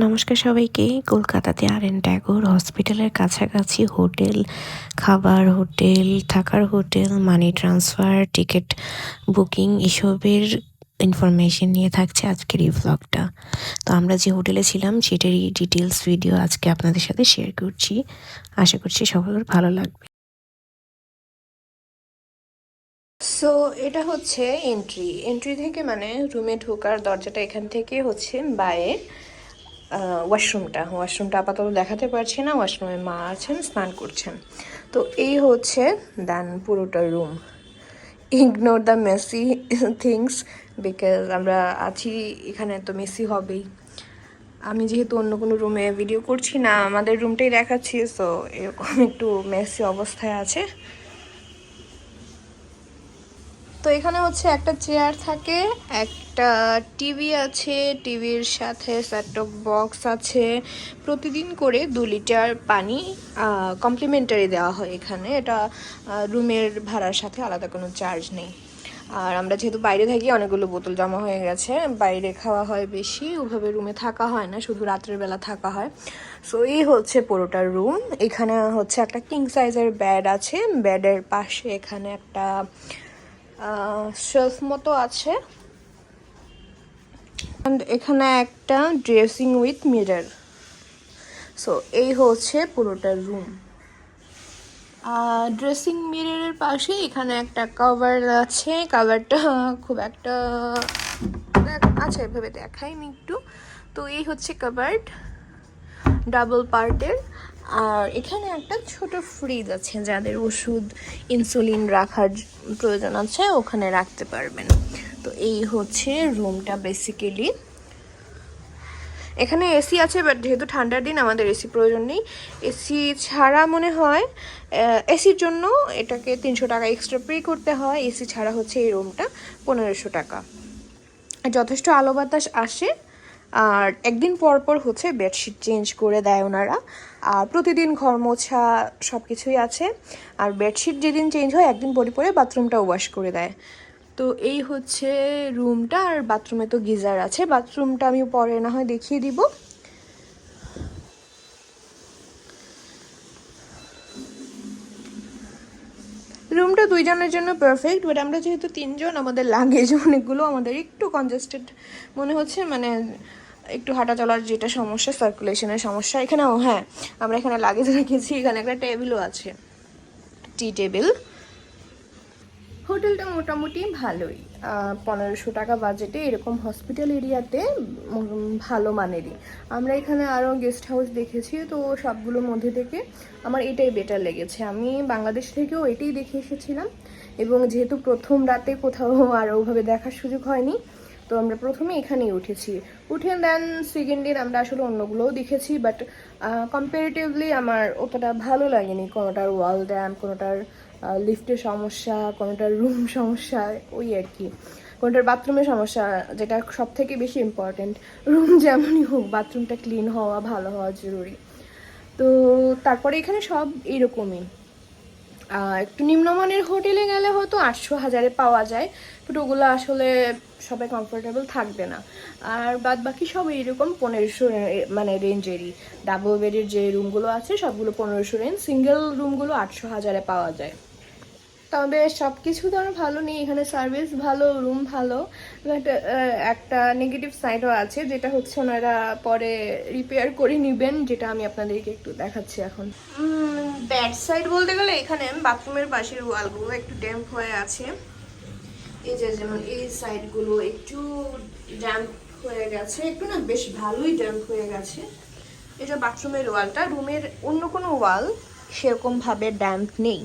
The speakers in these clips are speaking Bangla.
নমস্কার সবাইকে। কলকাতাতে আর এন ট্যাগোর হসপিটালের কাছাকাছি হোটেল, খাবার হোটেল, থাকার hotel money transfer ticket booking এসবের ইনফরমেশন নিয়ে থাকছে আজকের এই ভ্লগটা তো আমরা যে হোটেলে ছিলাম, সেটারই ডিটেলস ভিডিও আজকে আপনাদের সাথে শেয়ার করছি। আশা করছি সবার ভালো লাগবে। সো এটা হচ্ছে এন্ট্রি এন্ট্রি থেকে মানে রুমে ঢোকার দরজাটা এখান থেকে হচ্ছে বাইরে। ওয়াশরুমটা। ওয়াশরুমটা আপাতত দেখাতে পারছি না, ওয়াশরুমে মা আছেন, স্নান করছেন। তো এই হচ্ছে দেন পুরোটা room. Ignore the messy things because আমরা আছি, এখানে তো মেসি হবেই। আমি যেহেতু অন্য কোনো রুমে ভিডিও করছি না, আমাদের রুমটাই দেখাচ্ছি সো এরকম একটু মেসি অবস্থায় আছে। তো এখানে হচ্ছে একটা চেয়ার থাকে, একটা টিভি আছে, টিভির সাথে সেটটপ বক্স আছে। প্রতিদিন করে দু লিটার পানি কমপ্লিমেন্টারি দেওয়া হয় এখানে। এটা রুমের ভাড়ার সাথে আলাদা কোনো চার্জ নেই। আর আমরা যেহেতু বাইরে থাকি, অনেকগুলো বোতল জমা হয়ে গেছে। বাইরে খাওয়া হয় বেশি, ওভাবে রুমে থাকা হয় না, শুধু রাত্রের বেলা থাকা হয়। সো এই হচ্ছে পুরোটা রুম এখানে হচ্ছে একটা কিং সাইজের বেড আছে। বেডের পাশে এখানে একটা শেলফ মতো আছে। এখানে একটা ড্রেসিং উইথ মিরর সো এই হচ্ছে পুরোটা রুম ড্রেসিং মিররের পাশে এখানে একটা কভার আছে। কভারটা খুব একটা আছে এভাবে দেখাইনি একটু। তো এই হচ্ছে কাবার্ড ডাবল পার্টের আর এখানে একটা ছোট ফ্রিজ আছে যাদের ওষুধ ইনসুলিন রাখার প্রয়োজন আছে, ওখানে রাখতে পারবেন। তো এই হচ্ছে রুমটা বেসিক্যালি এখানে এসি আছে বাট যেহেতু ঠান্ডার দিন, আমাদের এসি প্রয়োজন নেই। এসি ছাড়া মনে হয় এসির জন্য এটাকে তিনশো টাকা এক্সট্রা পে করতে হয়। এসি ছাড়া হচ্ছে এই রুমটা পনেরোশো টাকা। যথেষ্ট আলো বাতাস আসে আর একদিন পর পর হচ্ছে বেডশিট চেঞ্জ করে দেয় ওনারা। আর প্রতিদিন ঘর মোছা সব কিছুই আছে। আর বেডশিট যেদিন চেঞ্জ হয়, একদিন পরে পরে বাথরুমটা ওয়াশ করে দেয়। তো এই হচ্ছে রুমটা, আর বাথরুমে তো গিজার আছে। বাথরুমটা আমি পরে না হয় দেখিয়ে দিব। রুমটা দুইজনের জন্য পারফেক্ট বাট আমরা যেহেতু তিনজন, আমাদের লাগেজ অনেকগুলো আমাদের একটু কনজেস্টেড মনে হচ্ছে। মানে একটু হাঁটা চলার যেটা সমস্যা সার্কুলেশনের সমস্যা, এখানেও হ্যাঁ আমরা এখানে লাগেজ রেখেছি, এখানে একটা টেবিলও আছে টি টেবিল হোটেলটা মোটামুটি ভালোই। পনেরোশো টাকা বাজেটে এরকম হসপিটাল এরিয়াতে ভালো মানেরই। আমরা এখানে আরও গেস্ট হাউস দেখেছি, তো সবগুলোর মধ্যে থেকে আমার এটাই বেটার লেগেছে। আমি বাংলাদেশ থেকেও এটাই দেখে এসেছিলাম, এবং যেহেতু প্রথম রাতে কোথাও আর ওভাবে দেখার সুযোগ হয়নি তো আমরা প্রথমে এখানেই উঠেছি। উঠে দেন সেকেন্ড দিন আমরা আসলে অন্যগুলোও দেখেছি বাট কম্পারেটিভলি আমার অতটা ভালো লাগেনি কোনোটার ওয়াল ড্যাম কোনোটার লিফটের সমস্যা, কোনোটার রুম সমস্যা, ওই আর কি। কোনোটার বাথরুমের সমস্যা, যেটা সব থেকে বেশি ইম্পর্টেন্ট রুম যেমনই হোক বাথরুমটা ক্লিন হওয়া, ভালো হওয়া জরুরি। তো তারপরে এখানে সব এইরকমই একটু নিম্নমানের হোটেলে গেলে হয়তো আটশো হাজারে পাওয়া যায় বাট ওগুলো আসলে সবাই কমফোর্টেবল থাকবে না। আর বাদ বাকি সব এইরকম পনেরোশো মানে রেঞ্জেরই ডাবল বেডের যে রুমগুলো আছে, সবগুলো পনেরোশো রেঞ্জ সিঙ্গেল রুমগুলো আটশো হাজারে পাওয়া যায়। তবে সব কিছু তো আমার ভালো নেই। এখানে সার্ভিস ভালো রুম ভালো। বাট একটা নেগেটিভ সাইডও আছে, যেটা হচ্ছে ওনারা পরে রিপেয়ার করে নেবেন, যেটা আমি আপনাদেরকে একটু দেখাচ্ছি এখন। ব্যাড সাইড বলতে গেলে এখানে বাথরুমের পাশের ওয়ালগুলো একটু ড্যাম্প হয়ে আছে। এই যে যেমন এই সাইডগুলো একটু ড্যাম্প হয়ে গেছে। একটু না বেশ ভালোই ড্যাম্প হয়ে গেছে। এটা বাথরুমের ওয়ালটা রুমের অন্য কোনো ওয়াল সেরকমভাবে ড্যাম্প নেই।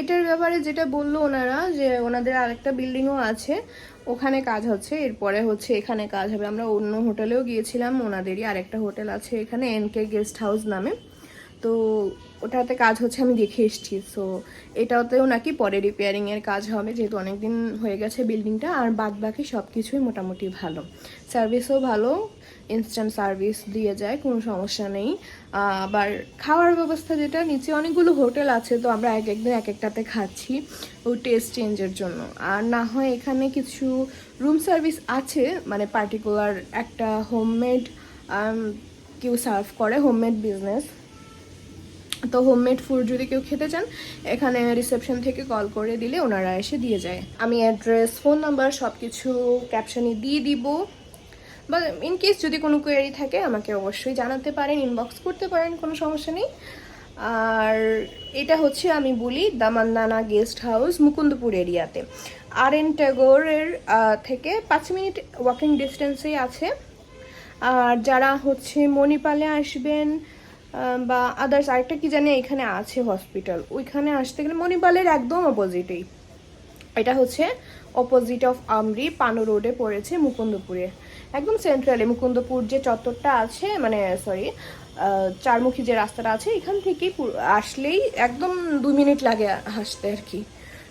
এটার ব্যাপারে যেটা বলল ওনারা, যে ওনাদের আরেকটা বিল্ডিংও আছে, ওখানে কাজ হচ্ছে, এরপরে হচ্ছে এখানে কাজ হবে। আমরা অন্য হোটেলেও গিয়েছিলাম, ওনাদেরই আরেকটা হোটেল আছে এখানে, এনকে গেস্ট হাউস নামে। তো ওটাতে কাজ হচ্ছে, আমি দেখে এসেছি। সো এটাতেও নাকি পরে রিপেয়ারিংয়ের কাজ হবে, যেহেতু অনেক দিন হয়ে গেছে বিল্ডিংটা আর বাদ বাকি সব কিছুই মোটামুটি ভালো। সার্ভিসও ভালো ইনস্ট্যান্ট সার্ভিস দিয়ে যায়, কোনো সমস্যা নেই। আবার খাওয়ার ব্যবস্থা যেটা, নিচে অনেকগুলো হোটেল আছে, তো আমরা এক একদিন এক একটাতে খাচ্ছি ওই টেস্ট চেঞ্জের জন্য। আর না হয় এখানে কিছু রুম সার্ভিস আছে মানে পার্টিকুলার একটা হোমমেড কেউ সার্ভ করে হোমমেড বিজনেস তো হোমমেড ফুড যদি কেউ খেতে চান, এখানে রিসেপশন থেকে কল করে দিলে ওনারা এসে দিয়ে যায়। আমি অ্যাড্রেস ফোন নাম্বার সব কিছু ক্যাপশনে দিয়ে দিব। বা ইন কেস যদি কোনো কোয়ারি থাকে, আমাকে অবশ্যই জানাতে পারেন ইনবক্স করতে পারেন, কোনো সমস্যা নেই। আর এটা হচ্ছে আমি বলি দামান্দানা গেস্ট হাউস মুকুন্দপুর এরিয়াতে। আর এন ট্যাগোরের থেকে পাঁচ মিনিট ওয়াকিং ডিস্টেন্সেই আছে। আর যারা হচ্ছে মণিপালে আসবেন বা আদার্স আরেকটা কি জানি এখানে আছে হসপিটাল ওইখানে আসতে গেলে মণিপালের একদম অপোজিটেই এটা হচ্ছে অপোজিট অফ আমরি, পানো রোডে পড়েছে মুকুন্দপুরে। একদম সেন্ট্রালে মুকুন্দপুর যে চত্বরটা আছে মানে সরি চারমুখী যে রাস্তাটা আছে, এখান থেকেই আসলেই একদম দু মিনিট লাগে আসতে আর কি,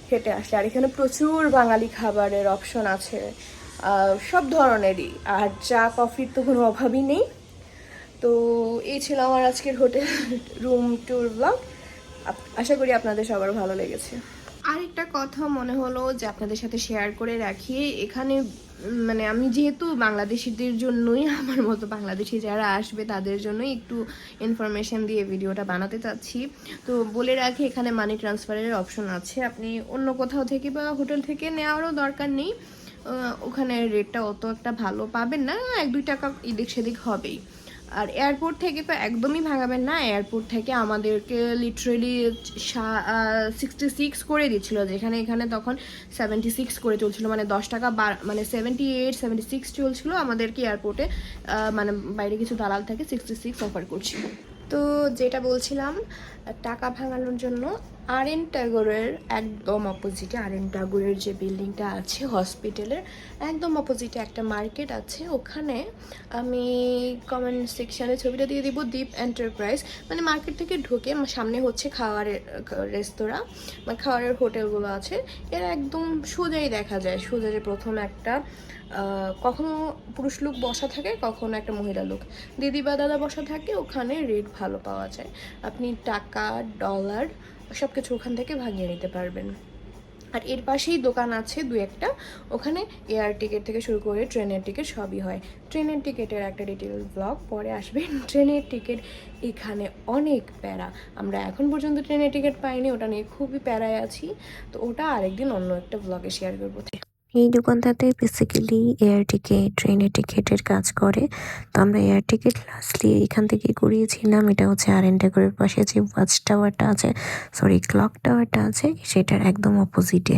হেঁটে আসলে। আর এখানে প্রচুর বাঙালি খাবারের অপশন আছে সব ধরনেরই। আর চা, কফির তো কোনো অভাবই নেই। তো এই ছিল আমার আজকের হোটেল রুম ট্যুর ব্লগ। আশা করি আপনাদের সবার ভালো লেগেছে। আরেকটা কথা মনে হলো যে আপনাদের সাথে শেয়ার করে রাখি, এখানে মানে আমি যেহেতু বাংলাদেশিদের জন্যই, আমার মতো বাংলাদেশি যারা আসবে তাদের জন্যই একটু ইনফরমেশন দিয়ে ভিডিওটা বানাতে চাচ্ছি। তো বলে রাখি, এখানে মানি ট্রান্সফারের অপশন আছে। আপনি অন্য কোথাও থেকে বা হোটেল থেকে নেওয়ারও দরকার নেই। ওখানে রেটটা অত একটা ভালো পাবেন না, এক দুই টাকা এদিক সেদিক হবেই। আর এয়ারপোর্ট থেকে তো একদমই ভাঙাবেন না। এয়ারপোর্ট থেকে আমাদেরকে লিটারেলি সিক্সটি সিক্স করে দিচ্ছিল, যেখানে এখানে তখন সেভেন্টি সিক্স করে চলছিল মানে দশ টাকা মানে সেভেন্টি এইট সেভেন্টি সিক্স চলছিল আমাদেরকে এয়ারপোর্টে মানে বাইরে কিছু দালাল থেকে সিক্সটি সিক্স অফার করছিল। তো যেটা বলছিলাম, টাকা ভাঙানোর জন্য আর এন ট্যাগোরের একদম অপোজিটে আর এন ট্যাগোরের যে বিল্ডিংটা আছে হসপিটালের একদম অপোজিটে একটা মার্কেট আছে। ওখানে আমি কমেন্ট সেকশানে ছবিটা দিয়ে দিব দীপ এন্টারপ্রাইজ মানে মার্কেট থেকে ঢুকে সামনে হচ্ছে খাওয়ারের রেস্তোরাঁ মানে খাওয়ারের হোটেলগুলো আছে। এর একদম সোজাই দেখা যায়। সোজা যে প্রথম একটা কখনো পুরুষ লোক বসা থাকে, কখনো একটা মহিলা লোক। দিদি বা দাদা বসা থাকে, ওখানে রেট ভালো পাওয়া যায়। আপনি টাকা ডলার সব কিছু ওখান থেকে ভাঙিয়ে নিতে পারবেন। আর এর পাশেই দোকান আছে দু একটা। ওখানে এয়ার টিকিট থেকে শুরু করে ট্রেনের টিকিট সবই হয়। ট্রেনের টিকিটের একটা ডিটেলস ব্লগ পরে আসবেন ট্রেনের টিকিট এখানে অনেক প্যারা। আমরা এখন পর্যন্ত ট্রেনের টিকিট পাইনি, ওটা নিয়ে খুবই প্যারায় আছি। তো ওটা আরেকদিন অন্য একটা ব্লগে শেয়ার করব। এই দোকানটাতে বেসিক্যালি এয়ার টিকিট ট্রেনের টিকিটের কাজ করে। তো আমরা এয়ার টিকিট লাস্টলি এখান থেকে করিয়েছিলাম এটা হচ্ছে আর এন এন্টাগরের পাশে যে ওয়াচ টাওয়ারটা আছে সরি ক্লক টাওয়ারটা আছে, সেটার একদম অপোজিটে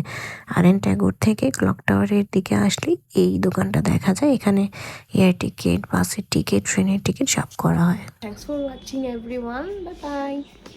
আর এন ট্যাগোর থেকে ক্লক টাওয়ারের দিকে আসলেই এই দোকানটা দেখা যায়। এখানে এয়ার টিকিট বাসের টিকিট ট্রেনের টিকিট সব করা হয়। Thanks for watching everyone bye